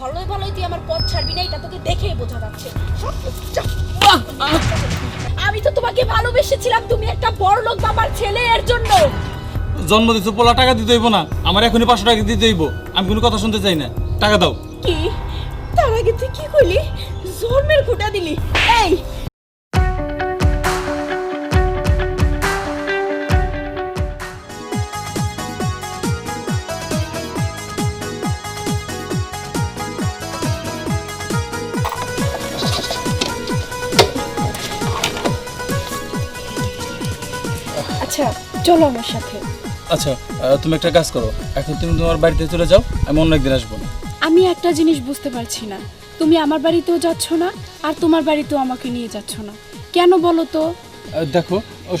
ভালোই ভালোই তুই আমার পথ ছাড়বি না এটা তোকে দেখেই বোঝা যাচ্ছে। আমি তো তোমাকে ভালোবেসেছিলাম তুমি একটা বড় লোক বাবার ছেলে এর জন্য। জন্ম দিছো পোলা টাকা দিতে হইব না। আমার এখনই পাঁচশো টাকা দিতে হইব। আমি কোনো কথা শুনতে চাই না। টাকা দাও। কি? তার আগে তুই কি করলি? জন্মের খুঁটা দিলি। এই চলো আমার সাথে। আচ্ছা তুমি একটা কাজ করো। এখন তুমি তোমার বাড়িতে চলে যাও আমি অন্য একদিন আসব। আমি একটা জিনিস বুঝতে পারছি না। তুমি আমার বাড়িতেও যাচ্ছ না আর তোমার বাড়িতেও আমাকে নিয়ে যাচ্ছ না। কেন বলো তো? দেখো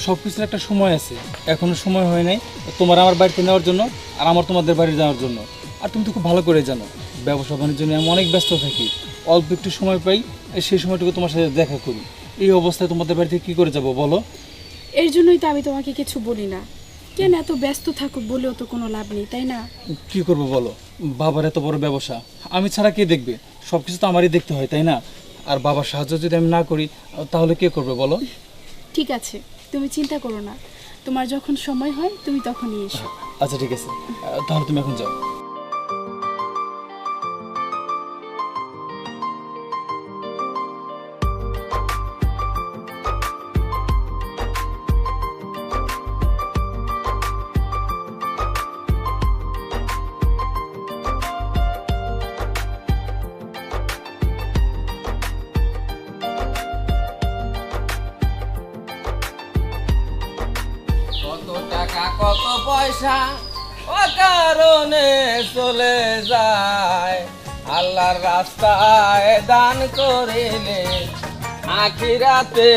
সব কিছুর একটা সময় আছে। এখনও সময় হয় নাই তোমার আমার বাড়িতে নেওয়ার জন্য আর আমার তোমাদের বাড়ি যাওয়ার জন্য। আর তুমি তো খুব ভালো করে জানো ব্যবসা বাণিজ্য নিয়ে আমি অনেক ব্যস্ত থাকি। অল্প একটু সময় পাই সেই সময়টুকু তোমার সাথে দেখা করি। এই অবস্থায় তোমাদের বাড়িতে কি করে যাব বলো? এর জন্যই তো আমি তোমাকে কিছু বলি না। কেন এত ব্যস্ত থাকো বলেও তো কোনো লাভ নেই তাই না? কি করব বলো? বাবার এত বড় ব্যবসা আমি ছাড়া কে দেখবে? সব কিছু তো আমারই দেখতে হয় তাই না? আর বাবার সাহায্য যদি আমি না করি তাহলে কে করবে বলো? ঠিক আছে তুমি চিন্তা করো না। তোমার যখন সময় হয় তুমি তখনই এসো। আচ্ছা ঠিক আছে। তাহলে তুমি এখন যাও। পয়সা ও কারণে চলে যায়। আল্লাহর রাস্তায় দান করিলে আখিরাতে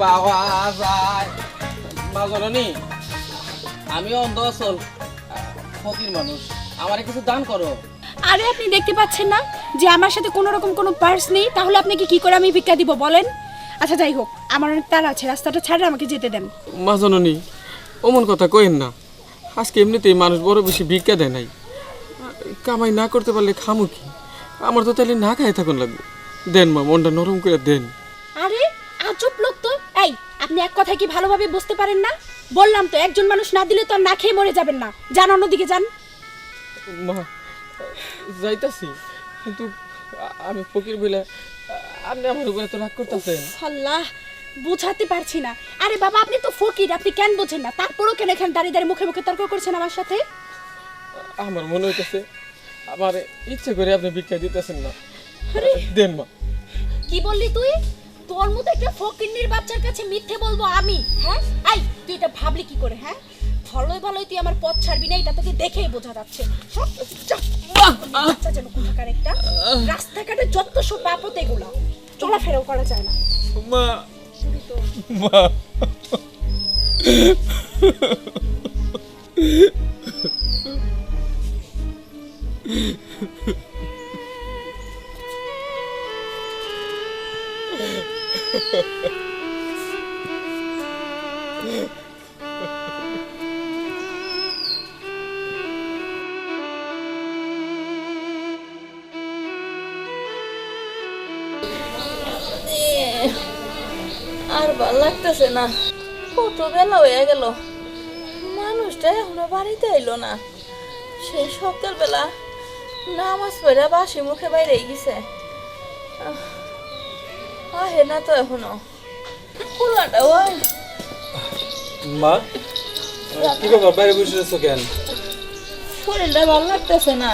পাওয়া যায়। মাজননি আমি অন্ধ ফকির মানুষ। আমারে কিছু দান করো। আরে আপনি দেখতে পাচ্ছেন না? যে আমার সাথে কোনো রকম কোনো পার্স নেই তাহলে আপনাকে কি করে আমি ভিক্ষা দিব বলেন? আচ্ছা যাই হোক আমার অনেক তার আছে রাস্তাটা ছাড়লে আমাকে যেতে দেন। মা জননী অমন কথা কইেন না। আজকে এমনিতেই মানুষ বড় বেশি ভিক্ষা দেয় নাই। কামাই না করতে পারলে খামু কি? আমার তো তাহলে না খাই থাকুন লাগবে। দেন মা মনটা নরম করে দেন। আরে আজব লোক তো। এই আপনি এক কথা কি ভালোভাবে বুঝতে পারেন না? বললাম তো একজন মানুষ না দিলে তো আর না খেয়ে মরে যাবেন না। যান অন্যদিকে যান। মা যাইতাছি। কিন্তু আমি ফকির বলে আপনি আমার উপরে তো রাগ করতেছেন। আল্লাহ বুঝাতে পারছি না। আরে বাবা আপনি তো ফকির আপনি কেন বোঝেন না? তারপরও কেন এখানে দাঁড়িয়ে দাঁড়িয়ে মুখে মুখে তর্ক করছেন আমার সাথে? আমার মনে হইতেছে আমার ইচ্ছে করে আপনি ভিক্ষা দিতেছেন না। আরে। দেন মা। কি বললি তুই? তোর মতো একটা ফকিন্নির বাচ্চার কাছে মিথ্যে বলব আমি হ্যাঁ? আই তুই এটা ভাবলি কি করে হ্যাঁ? ভালোই ভালোই তুই আমার পথ ছাড়বি না এটা তোকে দেখেই বোঝা যাচ্ছে। সব। বাচ্চা যেন কোথাকার একটা। রাস্তাঘাটে যত সব বাপত এগুলো। চলাফেরাও করা যায় না। মা মা লাগতেছে না। কত বেলা হয়ে গেল। মানুষটা এখনও বাড়িতে এলো না। সেই সকালবেলা নামাজ পড়ে বাসি মুখে বাইরে গেছে। আহে না তো এখনও। খোলাটা ওই। মা কি ব্যাপার বাইরে বসে কেন? শরীরটা ভালো লাগতেছে না।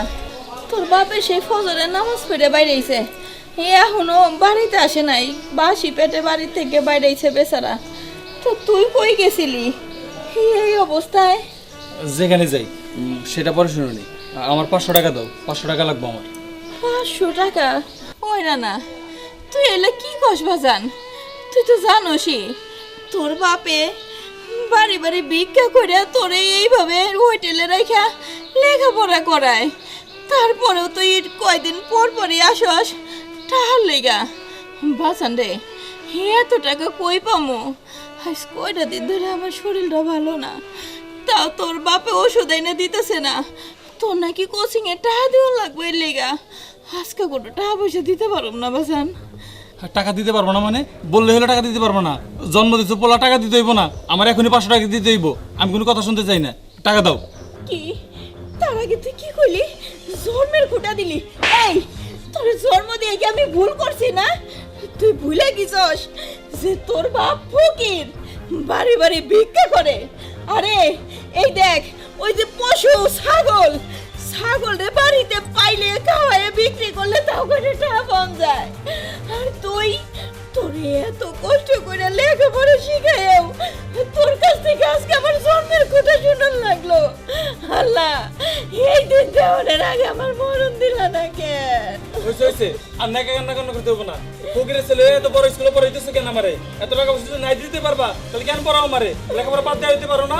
তোর বাপে সেই ফজরের নামাজ পড়ে বাইরেছে এ এখনও বাড়িতে আসে নাই। বাসি পেটে বাড়ি থেকে বাইরেছে বেচারা। তো তুই কই গেছিলি? এই অবস্থায়। যেখানে যাই সেটা পরে শুনে নি। আমার পাঁচশো টাকা দাও পাঁচশো টাকা লাগবে আমার। পাঁচশো টাকা? ওই না না তুই এলে কি কস বাজান? তুই তো জানোসই তোর বাপে বাড়ি বাড়ি ভিক্ষা করে তোরে এইভাবে হোটেলে রেখা লেখাপড়া করায়। তারপরেও তুই কয়দিন পর পরই আসস। টাহার লেগা বাজান রে এত টাকা কই পামো? আজ কয়টা দিন ধরে আমার শরীরটা ভালো না তাও তোর বাপে ওষুধ এনে দিতেছে না তোর নাকি কোচিং এ টাকা দেওয়া লাগবে এর লেগা। আজকে কোনো টাকা পয়সা দিতে পারব না বাজান টাকা দিতে পারব না মানে? বললে হলে টাকা দিতে পারব না। জন্ম দিচ্ছে পোলা টাকা দিতে হইব না। আমার এখনই পাঁচশো টাকা দিতে হইব। আমি কোনো কথা শুনতে চাই না। টাকা দাও। কি? তার আগে তুই কি করলি জন্মের খুঁটা দিলি। এই! জন্ম দিয়ে কি আমি ভুল করছি না? তুই ভুলে গেছস যে তোর বাপ ফকির। বাড়ি বাড়ি ভিক্ষা করে। আরে, এই দেখ, ওই যে পশু ছাগল। ছাগল রে বাড়িতে হয়েছে আর নাকা কান্না কান্না করতে হব না। ফকিরের ছেলে এত বড় স্কুলে পড়াইতেছে কেন আমারে? এত টাকা পয়সা নাই দিতে পারবা তাহলে কেন পড়াও আমারে? লেখাপড়া বাদ দেওয়া দিতে পারো না।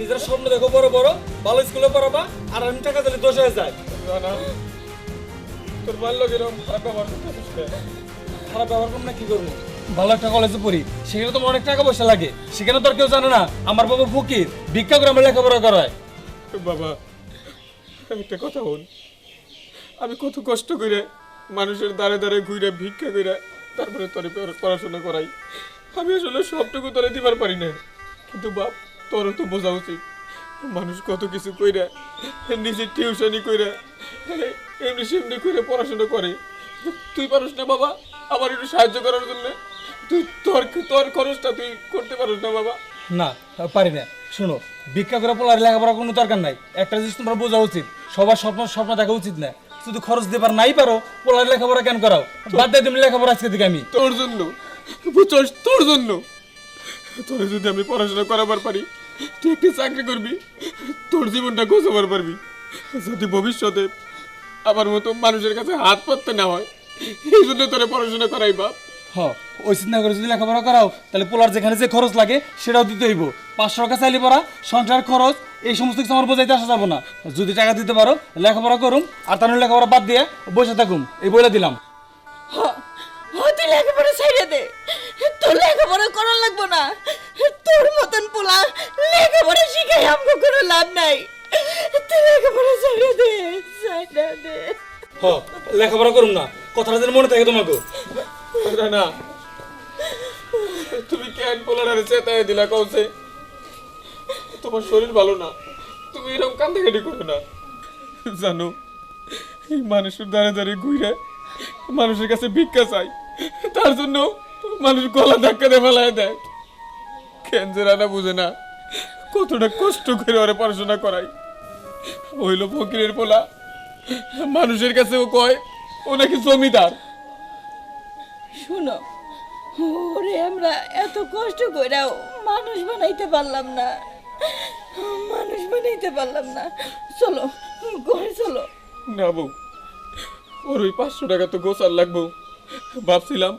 নিজের স্বপ্ন দেখো বড় বড় ভালো স্কুলে পড়াবা আর আমি টাকা দিলে দোষ হয়ে যায়। তোর ভালো এরকম খারাপ ব্যবহার খারাপ না কি করব? ভালো একটা কলেজে পড়ি সেখানে তোমার অনেক টাকা পয়সা লাগে। সেখানে তো আর কেউ জানে না আমার বাবা ফকির ভিক্ষা করে আমার লেখাপড়া করায়। বাবা একটা কথা হন আমি কত কষ্ট করে মানুষের দ্বারে দ্বারে ঘুরে ভিক্ষা করে তারপরে তোরে পড়াশোনা করাই। আমি আসলে সবটুকু তোরে দিবার পারি না কিন্তু বাপ, তোরও তো বোঝা উচিত। মানুষ কত কিছু কইরা, নিজে টিউশনি কইরা, এমনি সেমনি করে পড়াশোনা করে। তুই পারিস না বাবা, আমার একটু সাহায্য করার জন্য। তুই তোর তোর খরচটা তুই করতে পারস না বাবা। না, পারি না। শোনো, ভিক্ষা করে পোলার লেখাপড়া কোনো দরকার নাই। একটা জিনিস তোমার বোঝা উচিত। সবার স্বপ্ন স্বপ্ন দেখা উচিত না। শুধু খরচ দেবার নাই পারো পোলার লেখাপড়া কেন করাও? বাদ দিয়ে তুমি লেখাপড়া আজকে থেকে আমি। তোর জন্য বুঝছস? তোর জন্য। তোর যদি আমি পড়াশোনা করাবার পারি তুই একটি চাকরি করবি তোর জীবনটা গোছাবার পারবি। যদি ভবিষ্যতে আমার মতো মানুষের কাছে হাত পাততে না হয় এই জন্য তোরে পড়াশোনা করাই বাপ। হ ওই চিন্তা করে যদি লেখাপড়া করাও তাহলে পোলার যেখানে যে খরচ লাগে সেটাও দিতে হইব। পাঁচশো টাকা চাইলে পড়া সংসার খরচ এই সমস্ত কিছু আমার বোঝাইতে আসা যাব না। যদি টাকা দিতে পারো লেখাপড়া করুম আর তার লেখাপড়া বাদ দিয়ে বসে থাকুম। এই বইলা দিলাম। হ হ, তুই লেখাপড়া ছাইড়ে দে। তোর লেখাপড়া করার লাগবো না। তোর মতন পোলা লেখাপড়া শিখাই আমাকে কোনো লাভ নাই। তুই লেখাপড়া ছাইড়ে দে ছাইড়ে দে। হ লেখাপড়া করুম না। কথাটা যেন মনে থাকে তোমাকে। না। তুমি কেন পোলারে চেতায় দিলা কৌছে তোমার শরীর ভালো না। তুমি এরকম কান্দাকাটি করো না? জানো, এই মানুষের দ্বারে দ্বারে ঘুরে মানুষের কাছে ভিক্ষা চাই। তার জন্য মানুষ গলা ধাক্কা দিয়ে ফেলায় দেয়। কেন যে রানা বুঝে না কতটা কষ্ট করে ওরে পড়াশোনা করাই হইল ফকিরের পোলা। মানুষের কাছেও কয় ও নাকি জমিদার? শুনো ওরে আমরা এত কষ্ট কইরাও মানুষ বানাইতে পারলাম না। মানুষ বানাইতে পারলাম না। চলো ঘরে চলো। না বউ ওর ওই পাঁচশো টাকা তো গোসার লাগবো। ভাবছিলাম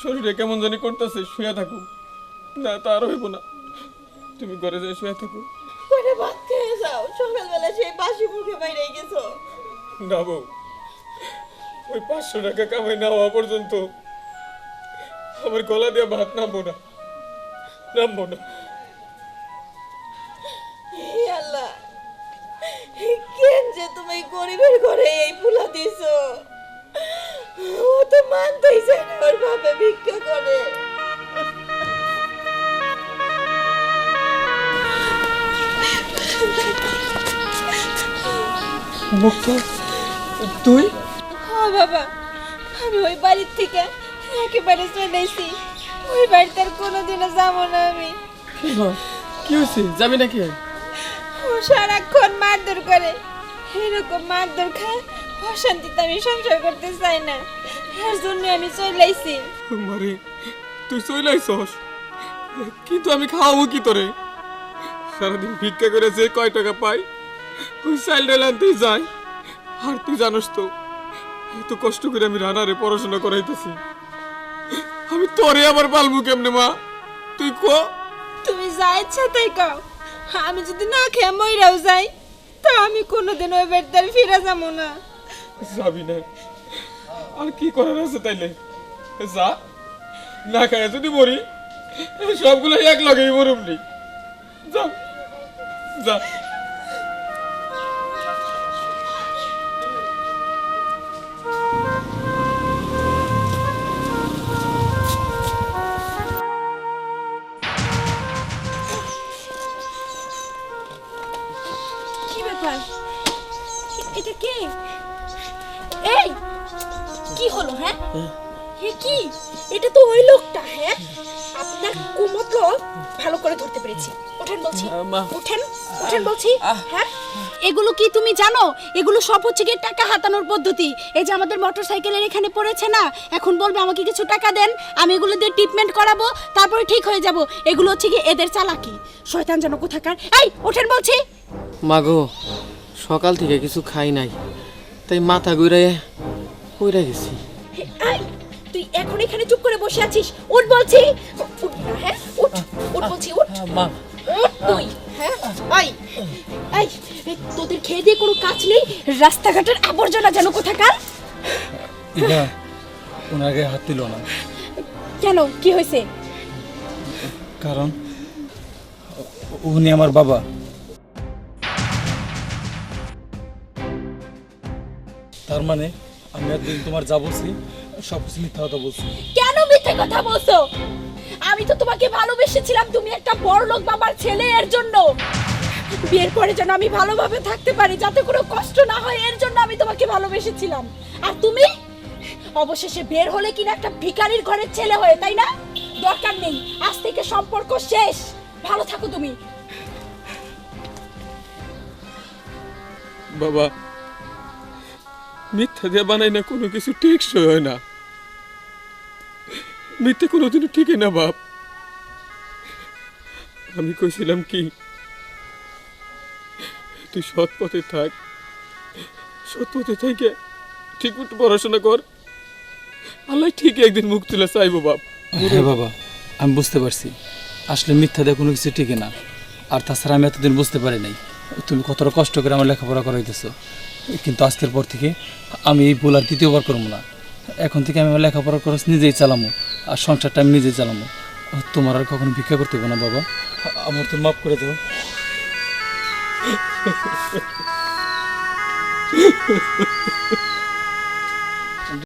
শরীরে কেমন জানি করতেছে শুয়ে থাকো। না তার হইব না। তুমি ঘরে যাই শুয়ে থাকো। করে ভাত খেয়ে যাও সকালবেলা সেই বাসি মুখে বাইরে গেছো। না বউ ওই পাঁচশো টাকা কামাই না হওয়া পর্যন্ত আমার গলা দিয়ে ভাত নামবো না। নামবো না। আল্লাহ কেন যে তুমি গরিবের ঘরে এই ফুলা দিছো? ও তো মানতেই চায় না ওর বাপে ভিক্ষা করে। মুক্ত তুই? বাবা আমি ওই বাড়ির থেকে একেবারে চলে এসেছি। ওই বাড়িতে আর কোনোদিনও যাব না আমি। কি হয়েছে? যাবি নাকি ও সারাক্ষণ মারধর করে। এরকম মারধর খায় অশান্তিতে আমি সংসার করতে চাই না। এর জন্য আমি চলে আইছি মারে তুই চইলাইছস কিন্তু আমি খাওয়াবো কি তোরে? সারাদিন ভিক্ষা করে যে কয় টাকা পাই ওই চাইল ডাল আনতেই যায় আর তুই জানোস তো এত কষ্ট করে আমি রানারে পড়াশোনা করাইতেছি। আমি তোরে আবার পালবো কেমনে মা? তুই কো? তুমি যা ইচ্ছা তাই কাও। আমি যদি না খেয়ে মইরাও যাই তা আমি কোনোদিন ওই বাড়িতে আর ফিরে যাব না। যাবি না। আর কি করার আছে তাইলে? যা। না খায় যদি মরি সবগুলো এক লগেই মরুমনি। যা। যা। ব্যাপার এটা কে? এই কি হলো হ্যাঁ? হে কি? এটা তো ওই লোকটা হ্যাঁ? আপনার ভালো করে ধরতে পেরেছি। ওঠেন বলছি। ওঠেন ওঠেন বলছি। হ্যাঁ? এগুলো কি তুমি জানো? এগুলো সব হচ্ছে গিয়ে টাকা হাতানোর পদ্ধতি। এই যে আমাদের মোটরসাইকেলের এখানে পড়েছে না এখন বলবে আমাকে কিছু টাকা দেন আমি এগুলো দিয়ে ট্রিটমেন্ট করাবো তারপরে ঠিক হয়ে যাব। এগুলো হচ্ছে কি এদের চালাকি। শয়তান যেন কোথাকার। এই ওঠেন বলছি। মাগো সকাল থেকে কিছু খাই নাই। তাই মাথা ঘুরাইয়া কইরা গেছি। তুই এখন এখানে চুপ করে বসে আছিস? উঠ বলছি। উঠ না, হ্যাঁ? উঠ উঠ বলছি উঠ। মা। উঠ তুই হ্যাঁ? এই এই এই, তোদের খেয়ে দিয়ে কোনো কাজ নেই? রাস্তাঘাটের আবর্জনা যেন কোথাকার? ওনার গায়ে হাত দিল না। কেন? কি হয়েছে? কারণ উনি আমার বাবা। মানে আমি একদিন তোমার যা বলছি সব কিছু মিথ্যা কথা বলছি। কেন মিথ্যে কথা বলছো? আমি তো তোমাকে ভালোবেসেছিলাম তুমি একটা বড় লোক বাবার ছেলে এর জন্য। বিয়ের পরে যেন আমি ভালোভাবে থাকতে পারি যাতে কোনো কষ্ট না হয় এর জন্য আমি তোমাকে ভালোবেসেছিলাম। আর তুমি? অবশেষে বের হলে কিনা একটা ভিখারির ঘরের ছেলে হয়ে তাই না? দরকার নেই আজ থেকে সম্পর্ক শেষ। ভালো থাকো তুমি। বাবা মিথ্যা দিয়ে বানাই না কোনো কিছু টেকসই হয় না। মিথ্যে কোনোদিনও ঠিকই না বাপ। আমি কইছিলাম কি তুই সৎ পথে থাক। সৎ পথে থেকে ঠিক মতো পড়াশোনা কর। আল্লাহ ঠিক একদিন মুখ তুলে চাইব বাপ। হ্যাঁ বাবা আমি বুঝতে পারছি। আসলে মিথ্যা দিয়ে কোনো কিছু টিকে না। আর তাছাড়া আমি এতদিন বুঝতে পারি নাই। তুমি কতটা কষ্ট করে আমার লেখাপড়া করাইতেছো। কিন্তু আজকের পর থেকে আমি এই ভুল আর দ্বিতীয়বার করব না। এখন থেকে আমি আমার লেখাপড়া খরচ নিজেই চালামো আর সংসারটা আমি নিজেই চালামো। তোমার আর কখনো ভিক্ষা করতে হবে না, বাবা। আমার তো মাফ করে দাও।